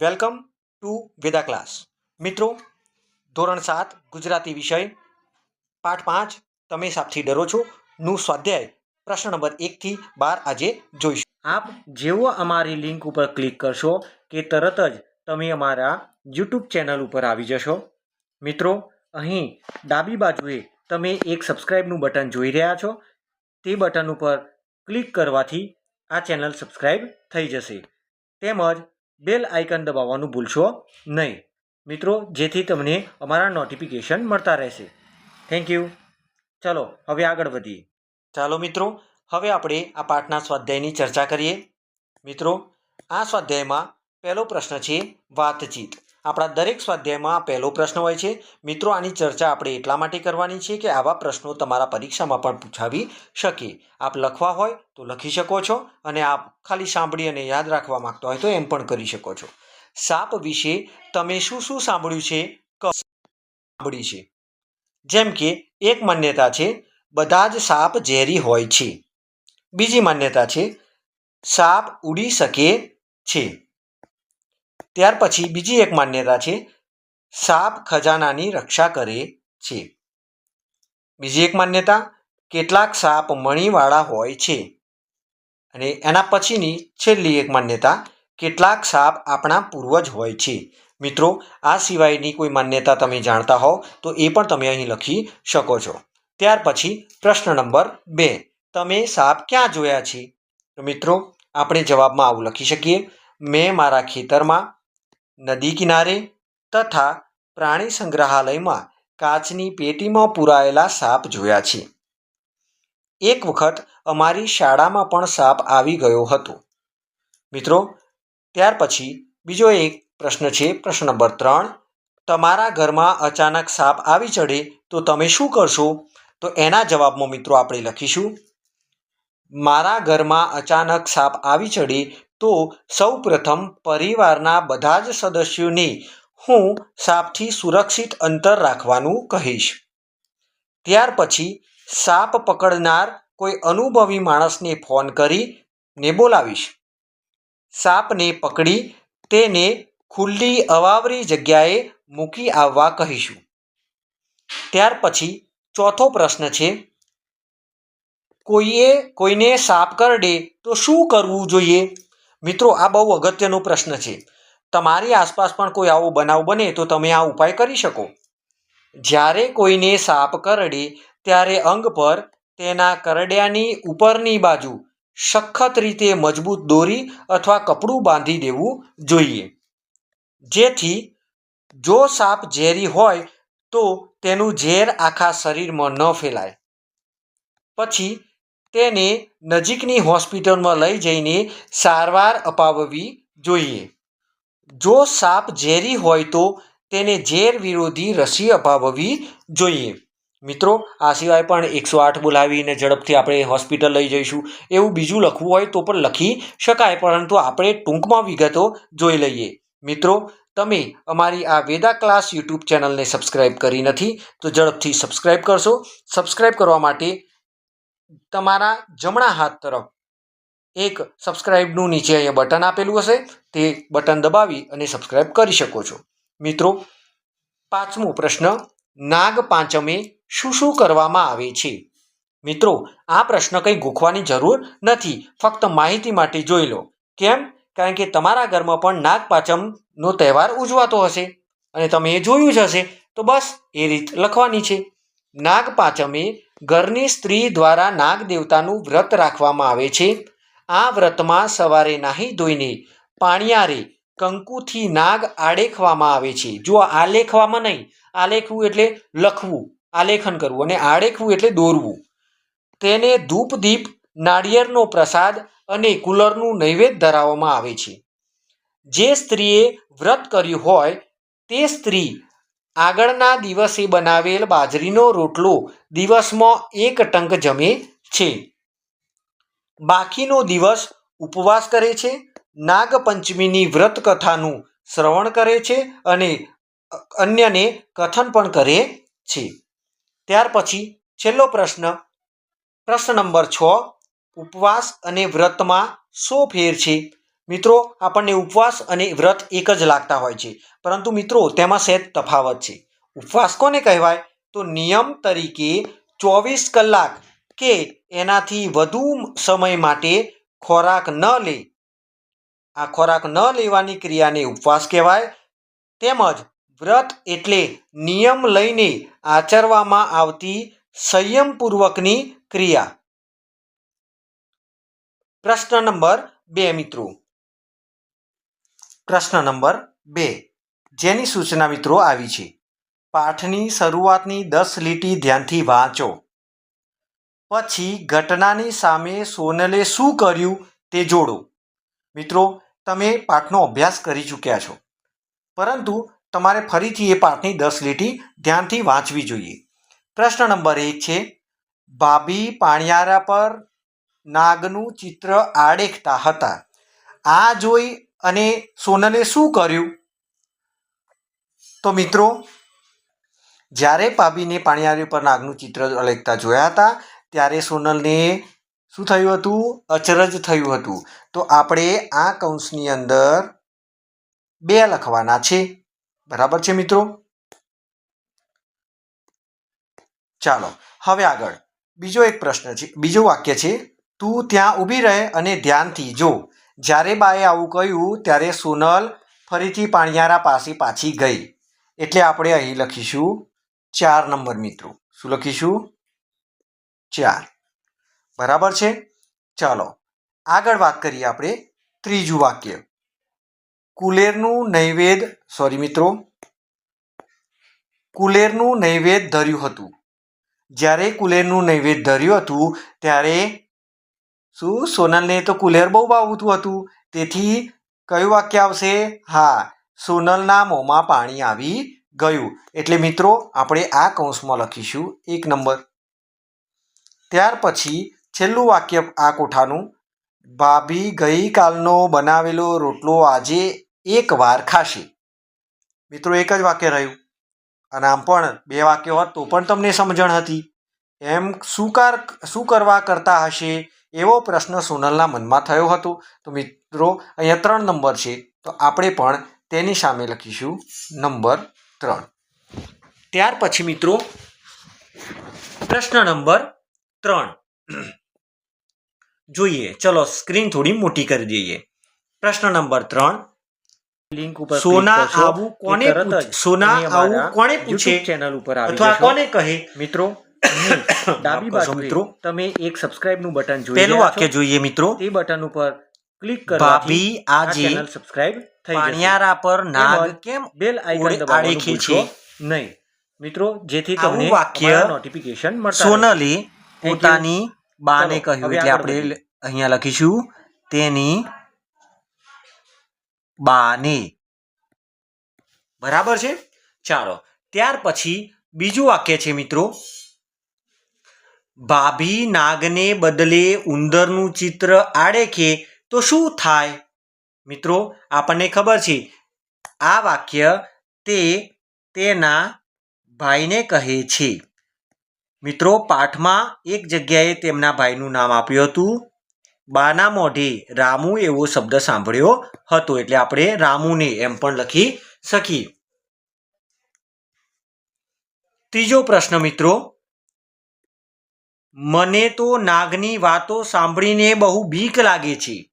Welcome to Veda class. મિત્રો, ધોરણ સાત, ગુજરાતી વિષય, પાઠ પાંચ, તમે સાપથી ડરો છો, નું સ્વાધ્યાય પ્રશ્ન નંબર એકથી બાર આજે જોઈશું. આપ જેવો અમારી લિંક ઉપર ક્લિક કરશો કે તરત જ તમે અમારા યુટ્યુબ ચેનલ ઉપર આવી જશો. મિત્રો, અહીં ડાબી બાજુએ તમે એક સબસ્ક્રાઈબનું બટન જોઈ રહ્યા છો. તે બટન ઉપર ક્લિક કરવાથી આ ચેનલ સબસ્ક્રાઈબ થઈ જશે. તેમજ બેલ આઇકન દબાવવાનું ભૂલશો નહીં. મિત્રો, જેથી તમને અમારા નોટિફિકેશન મળતા રહેશે. થેન્ક યુ ચાલો, હવે આગળ વધીએ. ચાલો મિત્રો, હવે આપણે આ પાઠના સ્વાધ્યાયની ચર્ચા કરીએ. મિત્રો, આ સ્વાધ્યાયમાં પહેલો પ્રશ્ન છે વાતચીત. આપણા દરેક સ્વાધ્યાયમાં પહેલો પ્રશ્ન હોય છે, મિત્રો, આની ચર્ચા આપણે એટલા માટે કરવાની છે કે આવા પ્રશ્નો તમારા પરીક્ષામાં પણ પૂછાવી શકે આપ લખવા હોય તો લખી શકો છો અને આપ ખાલી સાંભળી અને યાદ રાખવા માગતા હોય તો એમ પણ કરી શકો છો. સાપ વિશે તમે શું શું સાંભળ્યું છે? સાંભળી છે. જેમ કે, એક માન્યતા છે, બધા જ સાપ ઝેરી હોય છે. બીજી માન્યતા છે, સાપ ઉડી શકે છે. ત્યાર પછી બીજી એક માન્યતા છે, સાપ ખજાનાની રક્ષા કરે છે. બીજી એક માન્યતા, કેટલાક સાપ મણીવાળા હોય છે. અને એના પછીની છેલ્લી એક માન્યતા, કેટલાક સાપ આપણા પૂર્વજ હોય છે. મિત્રો, આ સિવાયની કોઈ માન્યતા તમે જાણતા હોવ, તો એ પણ તમે અહીં લખી શકો છો. ત્યાર પછી પ્રશ્ન નંબર બે, તમે સાપ ક્યાં જોયા છે? તો મિત્રો, આપણે જવાબમાં આવું લખી શકીએ. મેં મારા ખેતરમાં નદી કિનારે તથા પ્રાણી સંગ્રહાલયમાં કાચની પેટીમાં પૂરાયેલા સાપ જોયા છે. એક વખત અમારી શાળામાં પણ સાપ આવી ગયો હતો. મિત્રો, ત્યાર પછી બીજો એક પ્રશ્ન છે, પ્રશ્ન નંબર ત્રણ. તમારા ઘરમાં અચાનક સાપ આવી ચડે તો તમે શું કરશો? તો એના જવાબમાં મિત્રો આપણે લખીશું. મારા ઘરમાં અચાનક સાપ આવી ચડે તો સૌ પ્રથમ પરિવારના બધા જ સદસ્યોને હું સાપથી સુરક્ષિત અંતર રાખવાનું કહીશ. ત્યાર પછી સાપ પકડનાર કોઈ અનુભવી માણસને ફોન કરીને બોલાવીશ. સાપને પકડી તેને ખુલ્લી અવાવરી જગ્યાએ મૂકી આવવા કહીશું. ત્યાર પછી ચોથો પ્રશ્ન છે, કોઈએ કોઈને સાપ કરડે તો શું કરવું જોઈએ? મિત્રો, આ બહુ અગત્યનો પ્રશ્ન છે. તમારી આસપાસ પણ કોઈ આવો બનાવ બને તો તમે આ ઉપાય કરી શકો. જ્યારે કોઈને સાપ કરડે, ત્યારે અંગ પર તેના કરડ્યાની ઉપરની બાજુ સખત રીતે મજબૂત દોરી અથવા કપડું બાંધી દેવું જોઈએ. જેથી જો સાપ ઝેરી હોય તો તેનું ઝેર આખા શરીરમાં ન ફેલાય. પછી તેને નજીકની હોસ્પિટલમાં લઈ જઈને સારવાર અપાવવી જોઈએ. જો સાપ ઝેરી હોય તો તેને ઝેર વિરોધી રસી અપાવવી જોઈએ. મિત્રો, આ સિવાય પણ એકસો આઠ બોલાવીને ઝડપથી આપણે હોસ્પિટલ લઈ જઈશું. એવું બીજું લખવું હોય તો પણ લખી શકાય, પરંતુ આપણે ટૂંકમાં વિગતો જોઈ લઈએ. મિત્રો, તમે અમારી આ વેદા ક્લાસ યુટ્યુબ ચેનલને સબસ્ક્રાઈબ કરી નથી, તો ઝડપથી સબસ્ક્રાઈબ કરશો. સબસ્ક્રાઈબ કરવા માટે તમારા જમણા હાથ તરફ એક સબસ્ક્રાઈબનું નીચે અહીંયા બટન આપેલું હશે. તે બટન દબાવી અને સબસ્ક્રાઈબ કરી શકો છો. મિત્રો, પાંચમો પ્રશ્ન, નાગ પાંચમે શું શું કરવામાં આવે છે? મિત્રો, આ પ્રશ્ન કંઈ ગોખવાની જરૂર નથી. ફક્ત માહિતી માટે જોઈ લો. કેમ? કારણ કે તમારા ઘરમાં પણ નાગ પાંચમનો તહેવાર ઉજવાતો હશે. અને તમે એ જોયું જ હશે. તો બસ એ રીત લખવાની છે. નાગ પાંચમે ઘરની સ્ત્રી દ્વારા નાગ દેવતાનું વ્રત રાખવામાં આવે છે. આ વ્રતમાં સવારે નાહી ધોઈને પાણિયારે કંકુથી નાગ આડેખવામાં આવે છે. જો આલેખવામાં નહીં, આલેખવું એટલે લખવું, આલેખન કરવું અને આડેખવું એટલે દોરવું. તેને ધૂપ દીપ, નાળિયેરનો પ્રસાદ અને કુલરનું નૈવેદ્ય ધરાવવામાં આવે છે. જે સ્ત્રીએ વ્રત કર્યું હોય, તે સ્ત્રી આગળના દિવસે બનાવેલ બાજરીનો રોટલો દિવસમાં એક ટંક જમે છે. બાકીનો દિવસ ઉપવાસ કરે છે. નાગપંચમીની વ્રત કથાનું શ્રવણ કરે છે અને અન્યને કથન પણ કરે છે. ત્યાર પછી છેલ્લો પ્રશ્ન પ્રશ્ન નંબર છ, ઉપવાસ અને વ્રતમાં શો ફેર છે? મિત્રો, આપણને ઉપવાસ અને વ્રત એક જ લાગતા હોય છે. પરંતુ મિત્રો, તેમાં સહેજ તફાવત છે. ઉપવાસ કોને કહેવાય? તો નિયમ તરીકે ચોવીસ કલાક કે એનાથી વધુ સમય માટે ખોરાક ન લે. આ ખોરાક ન લેવાની ક્રિયાને ઉપવાસ કહેવાય. તેમજ વ્રત એટલે નિયમ લઈને આચરવામાં આવતી સંયમપૂર્વકની ક્રિયા. પ્રશ્ન નંબર બે મિત્રો. પ્રશ્ન નંબર બે. જેની સૂચના મિત્રો આવી છે. પાઠની શરૂઆતની દસ લીટી ધ્યાનથી વાંચો. પછી ઘટનાની સામે સોનલે શું કર્યું તે જોડો. મિત્રો, તમે પાઠનો અભ્યાસ કરી ચૂક્યા છો. પરંતુ તમારે ફરીથી એ પાઠની દસ લીટી ધ્યાનથી વાંચવી જોઈએ. પ્રશ્ન નંબર એક છે ભાભી પાણિયારા પર નાગનું ચિત્ર આડેખતા હતા. આ જોઈ અને સોનલે શું કર્યું? તો મિત્રો, જ્યારે પાબીને પાણીયારી પર નાગનું ચિત્ર અલેખતા જોયા હતા, ત્યારે સોનલને શું થયું હતું? અચરજ થયું હતું. તો આપણે આ કૌંસની અંદર બે લખવાના છે. બરાબર છે મિત્રો? ચાલો, હવે આગળ. બીજો એક પ્રશ્ન છે, બીજું વાક્ય છે, તું ત્યાં ઊભી રહે અને ધ્યાનથી જો. જ્યારે બાએ આવું કહ્યું, ત્યારે સોનલ ફરીથી પાણિયારા પાસે પાછી ગઈ. એટલે આપણે અહીં લખીશું ચાર નંબર મિત્રો. શું લખીશું? ચાર. બરાબર છે? ચાલો, આગળ વાત કરીએ આપણે ત્રીજું વાક્ય. કુલેરનું નૈવેદ સોરી મિત્રો. કુલેરનું નૈવેદ ધર્યું હતું. જ્યારે કુલેરનું નૈવેદ ધર્યું હતું, ત્યારે શું? સોનલને તો કુલેર બહુ ભાવતું હતું. તેથી કયું વાક્ય આવશે? હા, સોનલના મોંમાં પાણી આવી ગયું. એટલે મિત્રો, આપણે આ કૌંસમાં લખીશું એક નંબર. ત્યાર પછી છેલ્લું વાક્ય આ કોઠાનું. ભાભી ગઈકાલનો બનાવેલો રોટલો આજે એક વાર ખાશે. મિત્રો, એક જ વાક્ય રહ્યું. અને આમ પણ બે વાક્ય હોત તો પણ તમને સમજણ હતી. એમ શું શું કરવા કરતા હશે? એવો પ્રશ્ન સોનલના મનમાં થયો હતો. તો મિત્રો અહીંયા ત્રણ નંબર છે. તો આપણે પણ તેની સામે લખીશું નંબર ત્રણ. ત્યાર પછી મિત્રો પ્રશ્ન નંબર ત્રણ. જોઈએ ચલો સ્ક્રીન થોડી મોટી કરી દઈએ. પ્રશ્ન નંબર ત્રણ. લિંક ઉપર સોના આવું કોને સોના આવું કોને પૂછે? ચેનલ ઉપર અથવા કોને કહે? મિત્રો ડાબી બાજુ મિત્રો. તમે એક સબસ્ક્રાઇબનું બટન જોઈ પહેલું વાક્ય જોઈએ મિત્રો. તે બટન ઉપર ક્લિક કરવાથી ભાભી આ આજે ચેનલ સબસ્ક્રાઇબ થઈ પાણિયારા પર નાગ કેમ બેલ આઇકન દબાવવાનું ભૂલશો નહીં. મિત્રો જેથી તમને વાક્ય નોટિફિકેશન મળતા સોનલી પોતાની બાને કહ્યું એટલે આપણે અહીંયા લખીશું. તેની બાને. બરાબર છે? ચાલો ત્યાર પછી બીજું વાક્ય છે મિત્રો. ભાભી નાગને બદલે ઉંદરનું ચિત્ર આડેખે તો શું થાય? મિત્રો, આપણને ખબર છે, આ વાક્ય તે તેના ભાઈને કહે છે. મિત્રો, પાઠમાં એક જગ્યાએ તેમના ભાઈનું નામ આપ્યું હતું. બાના મોઢે રામુ એવો શબ્દ સાંભળ્યો હતો, એટલે આપણે રામુને એમ પણ લખી શકીએ. ત્રીજો પ્રશ્ન મિત્રો મને તો નાગની વાતો સાંભળીને બહુ બીક લાગે છે.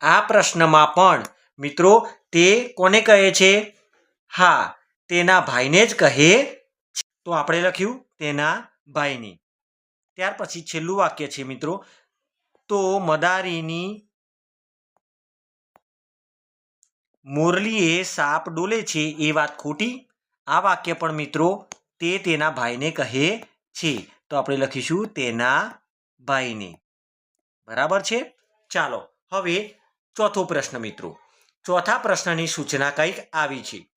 આ પ્રશ્નમાં પણ, મિત્રો, તે કોને કહે છે? હા, તેના ભાઈને જ કહે તો આપણે લખ્યું, તેના ભાઈને. ત્યાર પછી છેલ્લું વાક્ય છે, મિત્રો. તો મદારીની મુરલીએ સાપ ડોલે છે એ વાત ખોટી? આ વાક્ય પણ, મિત્રો, તે તેના ભાઈને કહે છે. તો આપણે લખીશું તેના ભાઈને. બરાબર છે? ચાલો, હવે ચોથો પ્રશ્ન મિત્રો. ચોથા પ્રશ્નની સૂચના કંઈક આવી છે.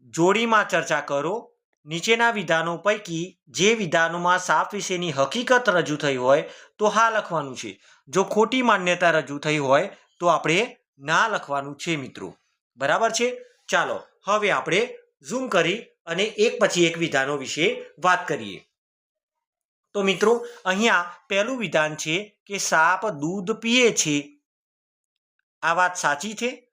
જોડીમાં ચર્ચા કરો. નીચેના વિધાનો પૈકી જે વિધાનોમાં સાપ વિશેની હકીકત રજૂ થઈ હોય તો હા લખવાનું છે. જો ખોટી માન્યતા રજૂ થઈ હોય તો આપણે ના લખવાનું છે મિત્રો. બરાબર છે? ચાલો, હવે આપણે ઝૂમ કરી અને એક પછી એક વિધાનો વિશે વાત કરીએ. તો મિત્રો, અહીંયા પહેલું વિધાન છે કે સાપ દૂધ પીએ છે. આ વાત સાચી છે?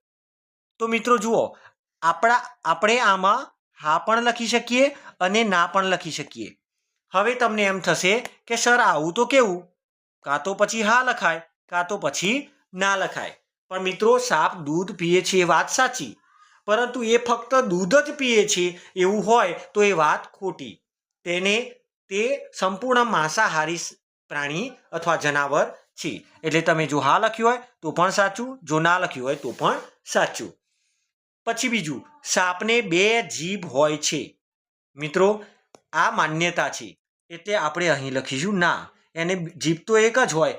તો મિત્રો જુઓ, આપણા, આપણે આમાં હા પણ લખી શકીએ અને ના પણ લખી શકીએ. હવે તમને એમ થશે કે સર આવું તો કેવું? કાં તો પછી હા લખાય, કાં તો પછી ના લખાય. પણ મિત્રો, સાપ દૂધ પીએ છે એ વાત સાચી. પરંતુ એ ફક્ત દૂધ જ પીએ છે એવું હોય તો એ વાત ખોટી. તેને તે સંપૂર્ણ માંસાહારી પ્રાણી અથવા જનાવર છે. એટલે તમે જો હા લખ્યું હોય, તો પણ સાચું, જો ના લખ્યું હોય, તો પણ સાચું. પછી બીજું, સાપને બે જીભ હોય છે. મિત્રો, આ માન્યતા છે. એટલે આપણે અહીં લખીશું ના. એને જીભ તો એક જ હોય,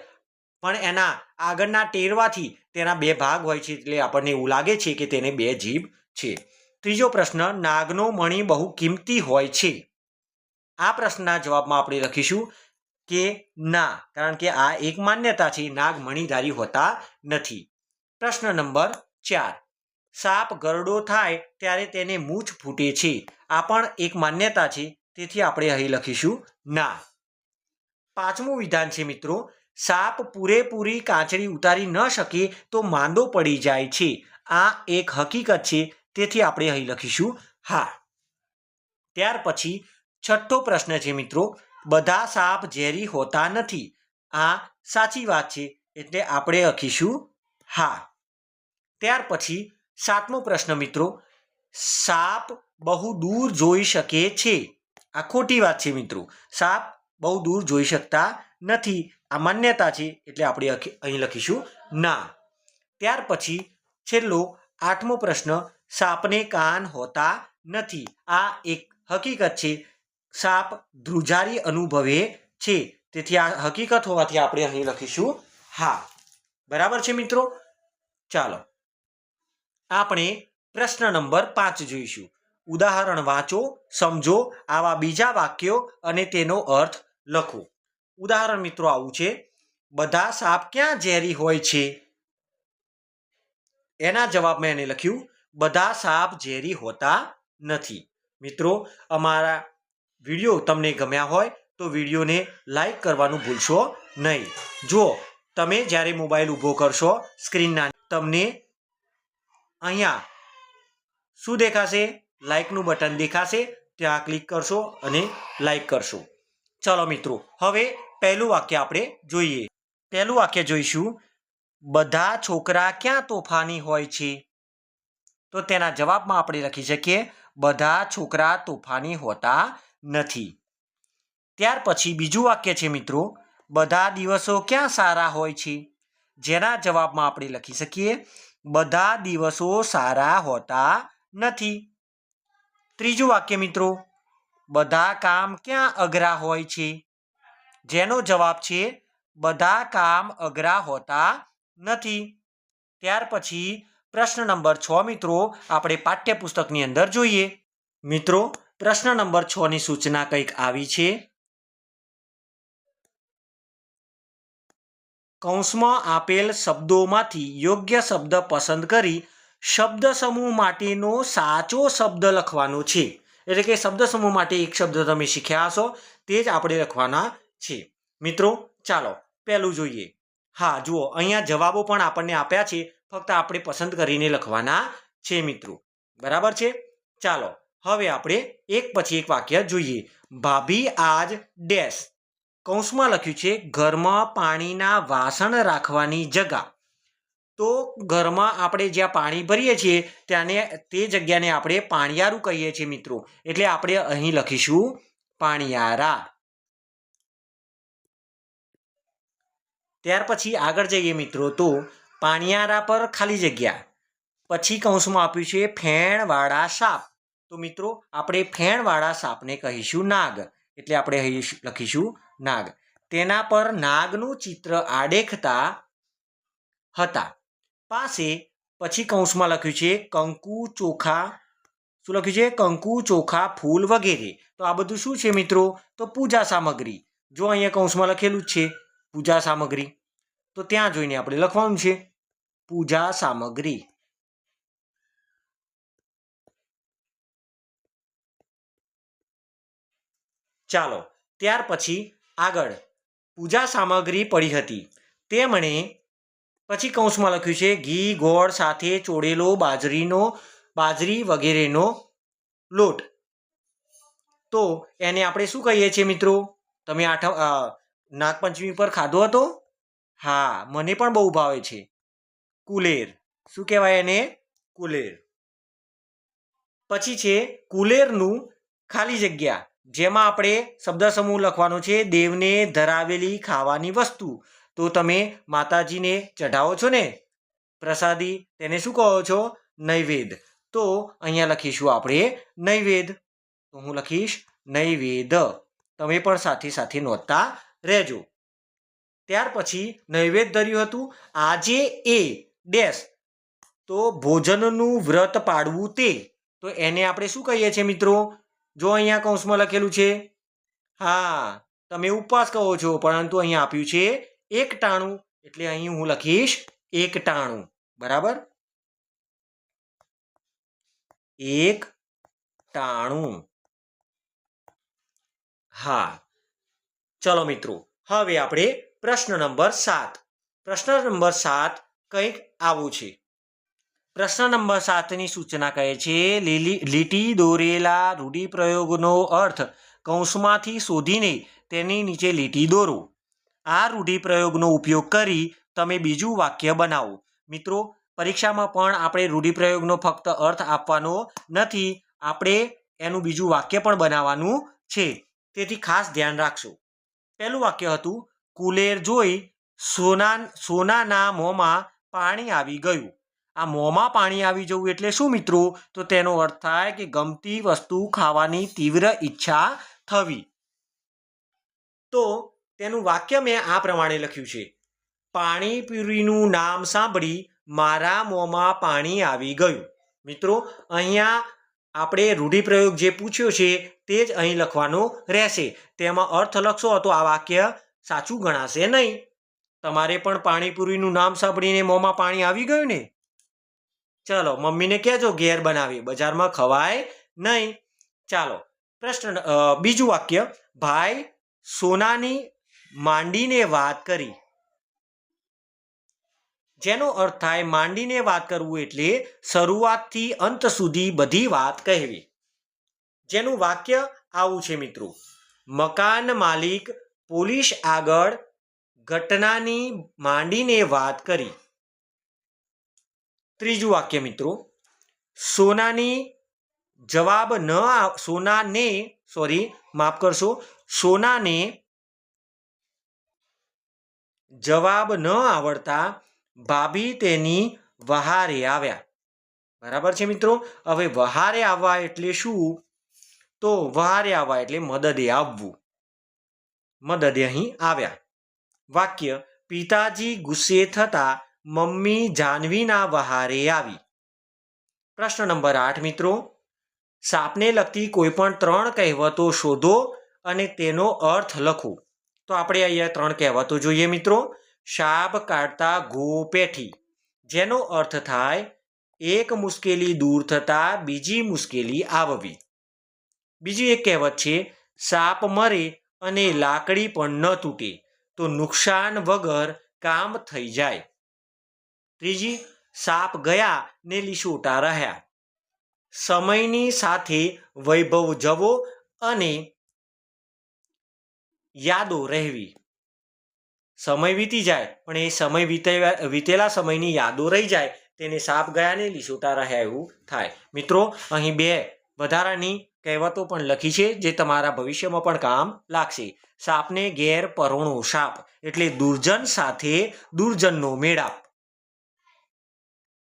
પણ એના આગળના ટેરવાથી તેના બે ભાગ હોય છે. એટલે આપણને એવું લાગે છે કે તેને બે જીભ છે. ત્રીજો પ્રશ્ન, નાગનો મણી બહુ કિંમતી હોય છે. આ પ્રશ્નના જવાબમાં આપણે લખીશું કે ના, કારણ કે આ એક માન્યતા છે નાગ મણીધારી હોતા નથી. પ્રશ્ન નંબર ચાર. સાપ ગરડો થાય ત્યારે તેને મૂછ ફૂટે છે. આ પણ એક માન્યતા છે, તેથી આપણે અહીં લખીશું ના. પાંચમું વિધાન છે મિત્રો, સાપ પૂરેપૂરી કાચરી ઉતારી ન શકે તો માંદો પડી જાય છે. આ એક હકીકત છે, તેથી આપણે અહીં લખીશું હા. ત્યાર પછી છઠ્ઠો પ્રશ્ન છે મિત્રો, બધા સાપ ઝેરી હોતા નથી. આ સાચી વાત છે, એટલે આપણે લખીશું હા. ત્યાર પછી સાતમો પ્રશ્ન મિત્રો, સાપ બહુ દૂર જોઈ શકે છે. આ ખોટી વાત છે મિત્રો, સાપ બહુ દૂર જોઈ શકતા નથી. આ માન્યતા છે, એટલે આપણે અહીં લખીશું ના. ત્યાર પછી છેલ્લો આઠમો પ્રશ્ન, સાપને કાન હોતા નથી. આ એક હકીકત છે સાપ ધ્રુજારી અનુભવે છે. તેથી આ હકીકત હોવાથી આપણે અહીં લખીશું હા. બરાબર છે મિત્રો? ચાલો. આપણે પ્રશ્ન નંબર પાંચ જોઈશું. ઉદાહરણ વાંચો, સમજો, આવા બીજા વાક્યો અને તેનો અર્થ લખો. ઉદાહરણ મિત્રો આવું છે. બધા સાપ ક્યાં ઝેરી હોય છે? એના જવાબમાં એને લખ્યું. બધા સાપ ઝેરી હોતા નથી. મિત્રો, અમારા વીડિયો તમને ગમ્યા હોય તો વિડીયોને લાઈક કરવાનું ભૂલશો નહીં. જો તમે જ્યારે મોબાઈલ ઊભો કરશો સ્ક્રીનના તમને અહીંયા શું દેખાશે? લાઈકનું બટન દેખાશે. ત્યાં ક્લિક કરશો અને લાઈક કરશો. ચલો મિત્રો, હવે પહેલું વાક્ય આપણે જોઈએ. પહેલું વાક્ય જોઈશું. બધા છોકરા ક્યાં તોફાની હોય છે? તો તેના જવાબમાં આપણે લખી શકીએ, બધા છોકરા તોફાની હોતા નથી. ત્યાર પછી બીજું વાક્ય છે, મિત્રો, બધા દિવસો ક્યાં સારા હોય છે? જેના જવાબમાં આપણે લખી શકીએ, બધા દિવસો સારા હોતા નથી. ત્રીજું વાક્ય, મિત્રો, બધા કામ ક્યાં અઘરા હોય છે? જેનો જવાબ છે, બધા કામ અઘરા હોતા નથી. ત્યાર પછી પ્રશ્ન નંબર છ, મિત્રો, આપણે પાઠ્યપુસ્તકની અંદર જોઈએ. મિત્રો પ્રશ્ન નંબર છ ની સૂચના કંઈક આવી છે. કૌંસમાં આપેલ શબ્દોમાંથી યોગ્ય શબ્દ પસંદ કરી શબ્દ સમૂહ માટેનો સાચો શબ્દ લખવાનો છે. એટલે કે શબ્દ સમૂહ માટે એક શબ્દ તમે શીખ્યા હશો, તે જ આપણે લખવાના છે. મિત્રો, ચાલો, પહેલું જોઈએ. હા, જુઓ, અહીંયા જવાબો પણ આપણને આપ્યા છે, ફક્ત આપણે પસંદ કરીને લખવાના છે મિત્રો. બરાબર છે? ચાલો હવે આપણે એક પછી એક વાક્ય જોઈએ. ભાભી આજ ડેશ કૌંસમાં લખ્યું છે, ઘરમાં પાણીના વાસણ રાખવાની જગા. તો ઘરમાં આપણે જ્યાં પાણી ભરીએ છીએ, ત્યાંને તે જગ્યાને આપણે પાણિયારું કહીએ છીએ મિત્રો. એટલે આપણે અહીં લખીશું, પાણિયારા. ત્યાર પછી આગળ જઈએ મિત્રો, તો પાણિયારા પર ખાલી જગ્યા. પછી કૌંસમાં આપ્યું છે, ફેણવાળા સાપ. તો મિત્રો, આપણે ફેણવાળા સાપને કહીશું નાગ. એટલે આપણે લખીશું નાગ. તેના પર નાગનું ચિત્ર આડેખતા હતા. પાસે પછી કૌંસમાં લખ્યું છે, કંકુ ચોખા શું લખ્યું છે? કંકુ ચોખા ફૂલ વગેરે તો આ બધું શું છે મિત્રો? તો પૂજા સામગ્રી. જો અહીંયા કૌંસમાં લખેલું જ છે, પૂજા સામગ્રી. તો ત્યાં જોઈને આપણે લખવાનું છે, પૂજા સામગ્રી ચાલો, ત્યાર પછી આગળ પૂજા સામગ્રી પડી હતી. તે મને પછી કૌંસમાં લખ્યું છે, ઘી, ગોળ સાથે ચોળેલો બાજરીનો, બાજરી વગેરેનો લોટ. તો એને આપણે શું કહીએ છીએ મિત્રો? તમે આઠ નાગપંચમી પર ખાધો હતો? હા, મને પણ બહુ ભાવે છે. કુલેર. શું કહેવાય એને? કુલેર. પછી છે કુલેરનું ખાલી જગ્યા. જેમાં આપણે શબ્દ સમૂહ લખવાનો છે, દેવને ધરાવેલી ખાવાની વસ્તુ. તો તમે માતાજીને ચઢાવો છો ને? પ્રસાદી, તેને શું કહો છો? નૈવેદ. તો અહીંયા લખીશું આપણે નૈવેદ. તો હું લખીશ નૈવેદ. તમે પણ સાથે સાથે નોંધતા રહેજો. ત્યાર પછી નૈવેદ ધર્યું હતું, આજે એ ડેશ તો ભોજનનું વ્રત પાડવું તે. તો એને આપણે શું કહીએ છીએ મિત્રો? જો અહીંયા કૌંસમાં લખેલું છે, હા, તમે ઉપવાસ કહો છો, પરંતુ અહીંયા આપ્યું છે એક ટાણું, એટલે અહીં હું લખીશ એક ટાણું. બરાબર? એક ટાણું. હા. ચલો મિત્રો, હવે આપણે પ્રશ્ન નંબર સાત. પ્રશ્ન નંબર સાત કંઈક આવું છે. પ્રશ્ન નંબર સાતની સૂચના કહે છે લીટી દોરેલા રૂઢિપ્રયોગનો અર્થ કૌંસમાંથી શોધીને તેની નીચે લીટી દોરો. આ રૂઢિપ્રયોગનો ઉપયોગ કરી તમે બીજું વાક્ય બનાવો. મિત્રો, પરીક્ષામાં પણ આપણે રૂઢિપ્રયોગનો ફક્ત અર્થ આપવાનો નથી, આપણે એનું બીજું વાક્ય પણ બનાવવાનું છે. તેથી ખાસ ધ્યાન રાખશો. પહેલું વાક્ય હતું, કુલેર જોઈ સોના સોનાના મોંમાં પાણી આવી ગયું. આ મોંમાં પાણી આવી જવું એટલે શું મિત્રો? તો તેનો અર્થ થાય કે ગમતી વસ્તુ ખાવાની તીવ્ર ઈચ્છા થવી. તો તેનું વાક્ય મેં આ પ્રમાણે લખ્યું છે. પાણીપુરીનું નામ સાંભળી મારા મોંમાં પાણી આવી ગયું. મિત્રો, અહીંયા આપણે રૂઢિપ્રયોગ જે પૂછ્યો છે તે જ અહીં લખવાનો રહેશે. તેમાં અર્થ લખશો તો આ વાક્ય સાચું ગણાશે નહીં. તમારે પણ પાણીપુરીનું નામ સાંભળીને મોંમાં પાણી આવી ગયું ને? ચાલો, મમ્મીને કહેજો ઘેર બનાવી બજારમાં ખવાય નહીં. ચાલો, પ્રશ્ન બીજું વાક્ય. ભાઈ, સોનાની માંડીને વાત કરી. જેનો અર્થ થાય, માંડીને વાત કરવું એટલે શરૂઆતથી અંત સુધી બધી વાત કહેવી. જેનું વાક્ય આવું છે, મિત્રો. મકાન માલિક પોલીસ આગળ ઘટનાની માંડીને વાત કરી. ત્રીજું વાક્ય મિત્રો, સોનાની જવાબ ન સોનાને સોરી માફ કરશો, સોનાને જવાબ ન આવડતા ભાભી તેની વહારે આવ્યા. બરાબર છે મિત્રો? હવે વહારે આવવા એટલે શું? તો વહારે આવવા એટલે મદદે આવવું. મદદે અહીં આવ્યા. વાક્ય, પિતાજી ગુસ્સે થતા મમ્મી જાનવીના વહારે આવી. પ્રશ્ન નંબર આઠ, મિત્રો. સાપને લગતી કોઈપણ ત્રણ કહેવતો શોધો અને તેનો અર્થ લખો. તો આપણે અહીંયા ત્રણ કહેવતો જોઈએ, મિત્રો. સાપ કાઢતા ઘો પેઠી. જેનો અર્થ થાય, એક મુશ્કેલી દૂર થતાં બીજી મુશ્કેલી આવવી. બીજી એક કહેવત છે, સાપ મરે અને લાકડી પણ ન તૂટે, તો નુકસાન વગર કામ થઈ જાય. ત્રીજી, સાપ ગયા ને લીસોટા રહ્યા. સમયની સાથે વૈભવ જવો અને યાદો રહેવી. સમય વીતી જાય, પણ એ સમય વીતેલા વીતેલા સમયની યાદો રહી જાય, તેને સાપ ગયા ને લીસોટા રહ્યા એવું થાય. મિત્રો, અહીં બે વધારાની કહેવતો પણ લખી છે, જે તમારા ભવિષ્યમાં પણ કામ લાગશે. સાપને ઘેર પરોણો સાપ, એટલે દુર્જન સાથે દુર્જનનો મેળાપ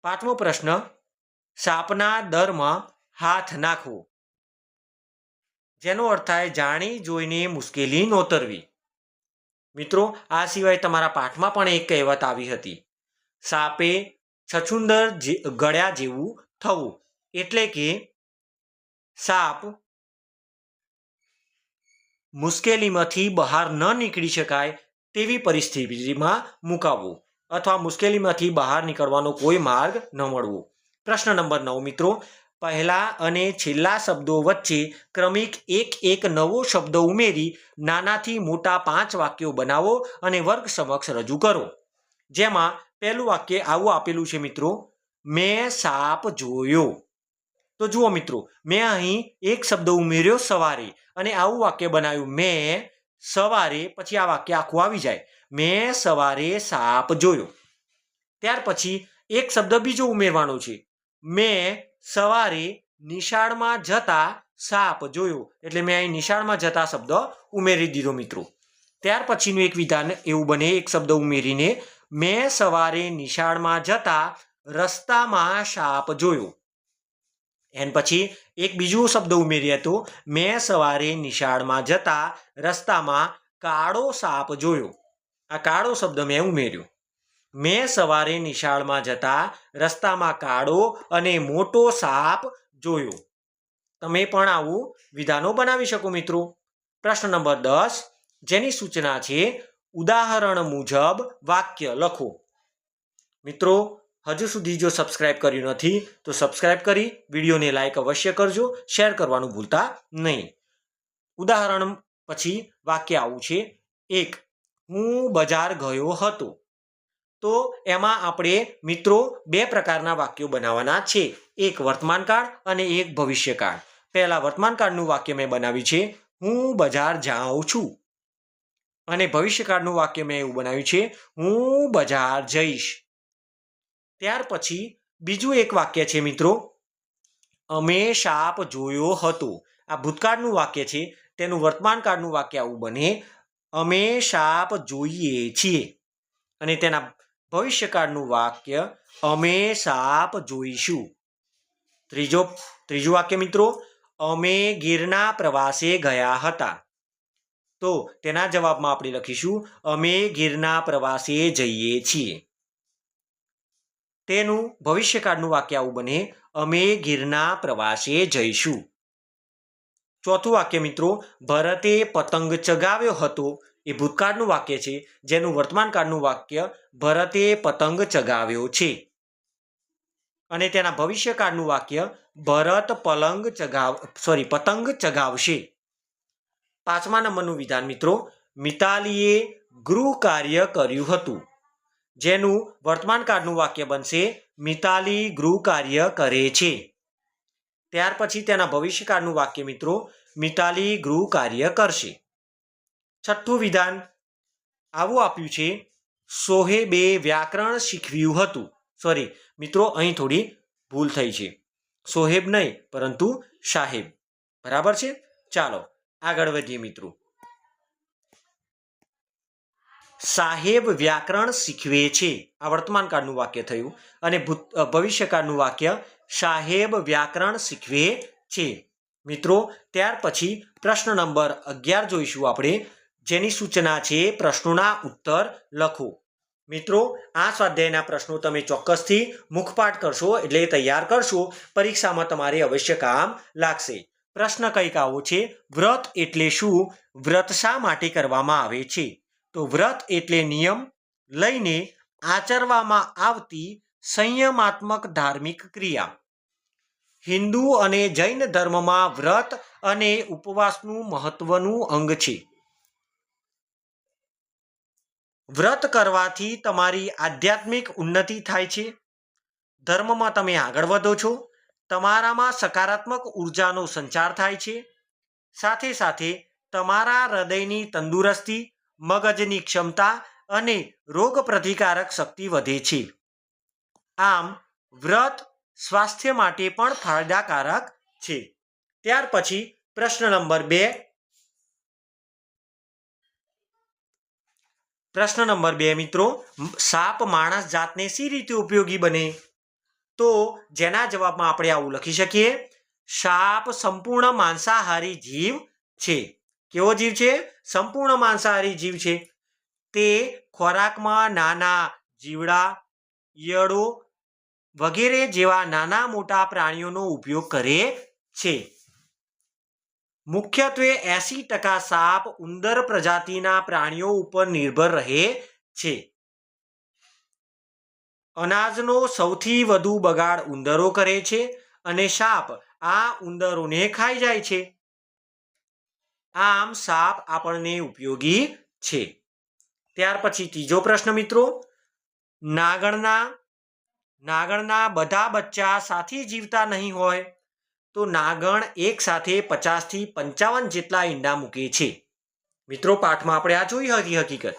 પાંચમો પ્રશ્ન. સાપના દરમાં હાથ નાખવો. જેનો અર્થ થાય જાણી, જોઈને મુશ્કેલી નોતરવી. મિત્રો, આ સિવાય તમારા પાઠમાં પણ એક કહેવત આવી હતી. સાપે છછુંદર ગળ્યા જેવું થવું. એટલે કે સાપ મુશ્કેલીમાંથી બહાર ન નીકળી શકાય તેવી પરિસ્થિતિમાં મુકાવવું. અથવા મુશ્કેલીમાંથી બહાર નીકળવાનો કોઈ માર્ગ ન મળવો. પ્રશ્ન નંબર નવ, મિત્રો. પહેલા અને છેલ્લા શબ્દો વચ્ચે ક્રમિક એક એક નવો શબ્દ ઉમેરી નાનાથી મોટા પાંચ વાક્યો બનાવો અને વર્ગ સમક્ષ રજૂ કરો. જેમાં પહેલું વાક્ય આવું આપેલું છે, મિત્રો. મેં સાપ જોયો. તો જુઓ, મિત્રો, મેં અહીં એક શબ્દ ઉમેર્યો સવારે અને આવું વાક્ય બનાવ્યું. મેં સવારે પછી આ વાક્ય આખું આવી જાય. મેં સવારે સાપ જોયો. ત્યાર પછી એક શબ્દ બીજો ઉમેરવાનો છે. મેં સવારે નિશાળમાં જતા સાપ જોયો. એટલે મેં અહીં નિશાળમાં જતા શબ્દ ઉમેરી દીધો મિત્રો. ત્યાર પછીનું એક વિધાન એવું બને, એક શબ્દ ઉમેરીને, મેં સવારે નિશાળમાં જતા રસ્તામાં સાપ જોયો. એન પછી એક બીજું શબ્દ ઉમેર્યો હતો, મેં સવારે નિશાળમાં જતા રસ્તામાં કાળો સાપ જોયો. આ કાળો શબ્દ મેં ઉમેર્યો. મેં સવારે નિશાળમાં જતા રસ્તામાં કાળો અને મોટો સાપ જોયો. તમે પણ આવું વિધાનો બનાવી શકો મિત્રો. પ્રશ્ન નંબર દસ, જેની સૂચના છે, ઉદાહરણ મુજબ વાક્ય લખો. મિત્રો હજુ સુધી જો સબસ્ક્રાઇબ કર્યું નથી, તો સબસ્ક્રાઇબ કરી, વિડીયોને લાઇક અવશ્ય કરજો શેર કરવાનું ભૂલતા નહીં. ઉદાહરણ પછી વાક્ય આવું છે. એક, હું બજાર ગયો હતો. તો એમાં આપણે મિત્રો બે પ્રકારના વાક્યો બનાવવાના છે. એક વર્તમાનકાળ અને એક ભવિષ્યકાળ. પહેલાં વર્તમાનકાળનું વાક્ય મેં બનાવ્યું છે, હું બજાર જાઉં છું. અને ભવિષ્યકાળનું વાક્ય મેં એવું બનાવ્યું છે, હું બજાર જઈશ. ત્યાર પછી બીજું એક વાક્ય છે મિત્રો, અમે સાપ જોયો હતો. આ ભૂતકાળનું વાક્ય છે, તેનું વર્તમાનકાળનું વાક્ય આવું બને, અમે સાપ જોઈએ છીએ. અને તેના ભવિષ્યકાળનું વાક્ય, અમે સાપ જોઈશું. ત્રીજો, ત્રીજું વાક્ય મિત્રો, અમે ગીરના પ્રવાસે ગયા હતા. તો તેના જવાબમાં આપણે લખીશું, અમે ગીરના પ્રવાસે જઈએ છીએ. તેનું ભવિષ્યકાળનું વાક્ય આવું બને, અમે ગીરના પ્રવાસે જઈશું. ચોથું વાક્ય મિત્રો, ભરતે પતંગ ચગાવ્યો હતો. એ ભૂતકાળનું વાક્ય છે, જેનું વર્તમાનકાળનું વાક્ય, ભરતે પતંગ ચગાવ્યો છે. અને તેના ભવિષ્યકાળનું વાક્ય, ભરત પલંગ ચગાવ સોરી પતંગ ચગાવશે. પાંચમા નંબરનું વિધાન મિત્રો, મિતાલીએ ગૃહ કાર્ય કર્યું હતું. જેનું વર્તમાનકાળનું વાક્ય બનશે, મિતાલી ગૃહ કાર્ય કરે છે. ત્યાર પછી તેના ભવિષ્યકાળનું વાક્ય મિત્રો, મિતાલી ગૃહ કાર્ય કરશે. છઠ્ઠું વિધાન, આવું આપ્યું છે સોહેબે વ્યાકરણ શીખવ્યું હતું. સોરી મિત્રો, અહીં થોડી ભૂલ થઈ છે. સોહેબ નહીં, પરંતુ સાહેબ. બરાબર છે? ચાલો, આગળ વધીએ મિત્રો. સાહેબ વ્યાકરણ શીખવે છે. આ વર્તમાનકાળનું વાક્ય થયું અને ભવિષ્યકાળનું વાક્ય સાહેબ વ્યાકરણ શીખવે છે. મિત્રો, ત્યાર પછી પ્રશ્ન નંબર અગિયાર જોઈશું આપણે. જેની સૂચના છે પ્રશ્નોના ઉત્તર લખો. મિત્રો, આ સ્વાધ્યાયના પ્રશ્નો તમે ચોક્કસથી મુખપાઠ કરશો એટલે તૈયાર કરશો. પરીક્ષામાં તમારે અવશ્ય કામ લાગશે. પ્રશ્ન કંઈક આવો છે. વ્રત એટલે શું? વ્રત શા માટે કરવામાં આવે છે? તો વ્રત એટલે નિયમ લઈને આચરવામાં આવતી સંયમાત્મક ધાર્મિક ક્રિયા. હિન્દુ અને જૈન ધર્મમાં વ્રત અને ઉપવાસનું મહત્વનું અંગ છે. વ્રત કરવાથી તમારી આધ્યાત્મિક ઉન્નતિ થાય છે. ધર્મમાં તમે આગળ વધો છો, તમારામાં સકારાત્મક ઉર્જાનો સંચાર થાય છે. સાથે સાથે તમારા હૃદયની તંદુરસ્તી મગજની ક્ષમતા અને રોગ પ્રતિકારક શક્તિ વધે છે. આમ, વ્રત સ્વાસ્થ્ય માટે પણ ફાયદાકારક છે. ત્યાર પછી પ્રશ્ન નંબર બે. પ્રશ્ન નંબર બે, મિત્રો. સાપ માણસ જાતને સી રીતે ઉપયોગી બને? તો જેના જવાબમાં આપણે આવું લખી શકીએ? સાપ સંપૂર્ણ માંસાહારી જીવ છે. કેવો જીવ છે? સંપૂર્ણ માંસાહારી જીવ છે. તે ખોરાકમાં નાના જીવડા ઈયળો વગેરે જેવા નાના મોટા પ્રાણીઓનો ઉપયોગ કરે છે. મુખ્યત્વે એસી ટકા સાપ ઉંદર પ્રજાતિના પ્રાણીઓ ઉપર નિર્ભર રહે છે. અનાજનો સૌથી વધુ બગાડ ઉંદરો કરે છે અને સાપ આ ઉંદરોને ખાઈ જાય છે. આમ સાપ આપણને ઉપયોગી છે. ત્યાર પછી ત્રીજો પ્રશ્ન મિત્રો, નાગણના નાગણના બધા બચ્ચા સાથે જીવતા નહીં હોય, તો નાગણ એક સાથે પચાસથી પંચાવન જેટલા ઈંડા મૂકે છે. મિત્રો, પાઠમાં આપણે આ જોઈ હતી હકીકત.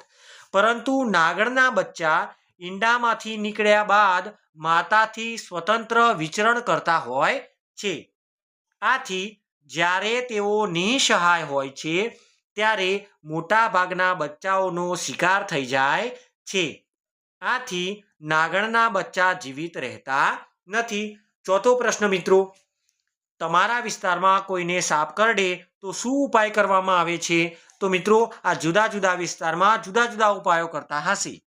પરંતુ નાગણના બચ્ચા ઈંડામાંથી નીકળ્યા બાદ માતાથી સ્વતંત્ર વિચરણ કરતા હોય છે. આથી જ્યારે તેઓ નિસહાય હોય છે, ત્યારે મોટાભાગના બચ્ચાઓનો શિકાર થઈ જાય છે. આથી નાગણના બચ્ચા જીવિત રહેતા નથી. ચોથો પ્રશ્ન મિત્રો, તમારા વિસ્તારમાં કોઈને સાપ કરડે તો શું ઉપાય કરવામાં આવે છે? તો મિત્રો, આ જુદા જુદા વિસ્તારમાં જુદા જુદા ઉપાયો કરતા હશે.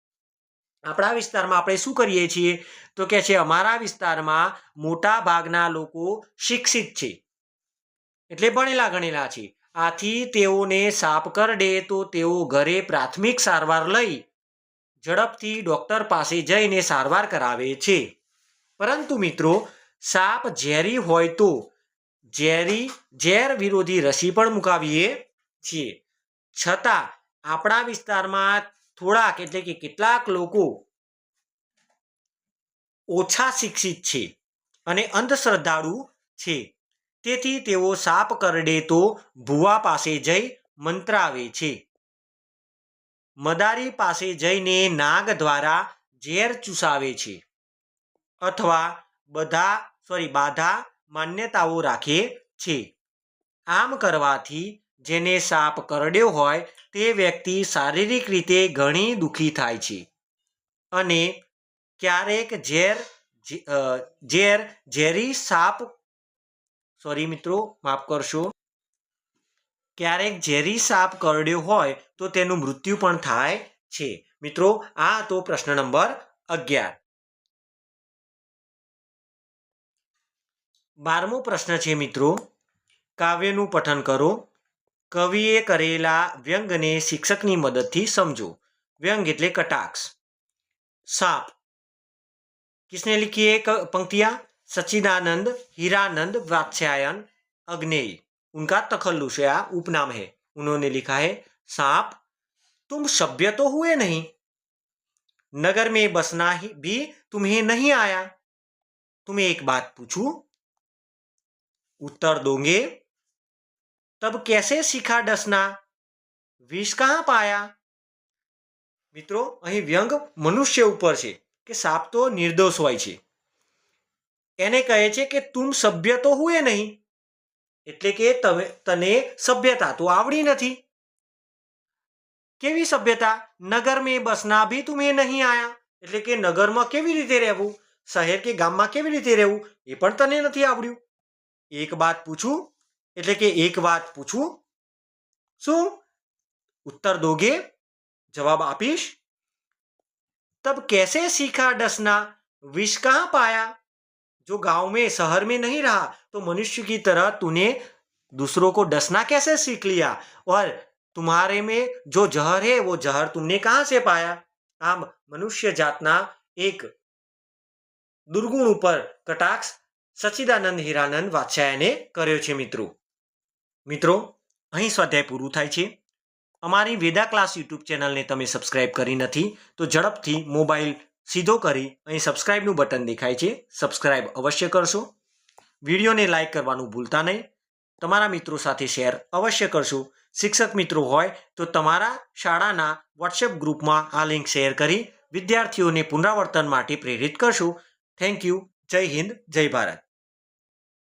આપણા વિસ્તારમાં આપણે શું કરીએ છીએ? તો કે છે, અમારા વિસ્તારમાં મોટા ભાગના લોકો શિક્ષિત છે. એટલે ભણેલા ગણેલા છે. આથી તેઓને સાપ કરડે તો તેઓ ઘરે પ્રાથમિક સારવાર લઈ ઝડપથી ડૉક્ટર પાસે જઈને સારવાર કરાવે છે. પરંતુ મિત્રો, સાપ ઝેરી હોય તો ઝેરી, ઝેર વિરોધી રસી પણ મુકાવીએ છીએ. છતાં, આપણા વિસ્તારમાં થોડાક એટલે કે કેટલાક લોકો ઓછા શિક્ષિત છે અને અંધશ્રદ્ધાળુ છે. તેથી તેઓ સાપ કરડે તો ભુવા પાસે જઈ મંત્રાવે છે. મદારી પાસે જઈને નાગ દ્વારા ઝેર ચૂસાવે છે. અથવા બધા સોરી બાધા માન્યતાઓ રાખે છે. આમ કરવાથી જેને સાપ કરડ્યો હોય તે વ્યક્તિ શારીરિક રીતે ઘણી દુઃખી થાય છે. અને ક્યારેક ઝેર ઝેર, ઝેરી સાપ સોરી મિત્રો, માફ કરશો. ક્યારેક ઝેરી સાપ કરડ્યો હોય તો તેનું મૃત્યુ પણ થાય છે. મિત્રો, આ હતો પ્રશ્ન નંબર અગિયાર. બારમો પ્રશ્ન છે મિત્રો, કાવ્યનું પઠન કરો. કવિએ કરેલા વ્યંગને શિક્ષકની મદદથી સમજો. વ્યંગ એટલે કટાક્ષ. સાપ. કિસને લીખી એ પંક્તિયા? पंक्तियां सच्चिदानंद हीरानंद वात्स्यायन अग्नेय उनका तखल्लुस है आ उपनाम है उन्होंने लिखा है सांप तुम सभ्य तो हुए नहीं नगर में बसना ही भी तुम्हें नहीं आया तुम्हें एक बात पूछूं उत्तर दोगे तब कैसे सीखा डसना विष कहाँ पाया મિત્રો અહીં વ્યંગ મનુષ્ય ઉપર છે કે સાપ તો નિર્દોષ હોય છે એને કહે છે કે તું સભ્ય તો હુએ નહીં એટલે કે તમે તને સભ્યતા તો આવડી નથી કેવી સભ્યતા નગર મેં બસના ભી તુમે નહીં આયા એટલે કે નગરમાં કેવી રીતે રહેવું શહેર કે ગામમાં કેવી રીતે રહેવું એ પણ તને નથી આવડ્યું એક વાત પૂછું એટલે કે એક વાત પૂછું શું ઉત્તર દોગે जवाब आपीश तब कैसे सीखा डसना विष कहाँ पाया जो गांव में शहर में नहीं रहा तो मनुष्य की तरह तूने दूसरों को डसना कैसे सीख लिया और तुम्हारे में जो जहर है वो जहर तुमने कहाँ से पाया આમ મનુષ્ય જાતના એક દુર્ગુણ ઉપર કટાક્ષ સચ્ચિદાનંદ હીરાનંદ વાત્સ્યાયને કર્યો છે મિત્રો મિત્રો અહીં સ્વાધ્યાય પૂરું થાય છે અમારી વેદા ક્લાસ યુટ્યુબ ચેનલને તમે સબસ્ક્રાઇબ કરી નથી તો ઝડપથી મોબાઈલ સીધો કરી અહીં સબસ્ક્રાઇબનું બટન દેખાય છે. સબસ્ક્રાઇબ અવશ્ય કરશો. વિડીયોને લાઇક કરવાનું ભૂલતા નહીં. તમારા મિત્રો સાથે શેર અવશ્ય કરશો. શિક્ષક મિત્રો હોય તો તમારા શાળાના વોટ્સએપ ગ્રુપમાં આ લિંક શેર કરી વિદ્યાર્થીઓને પુનરાવર્તન માટે પ્રેરિત કરશો. થેન્ક યુ જય હિન્દ, જય ભારત.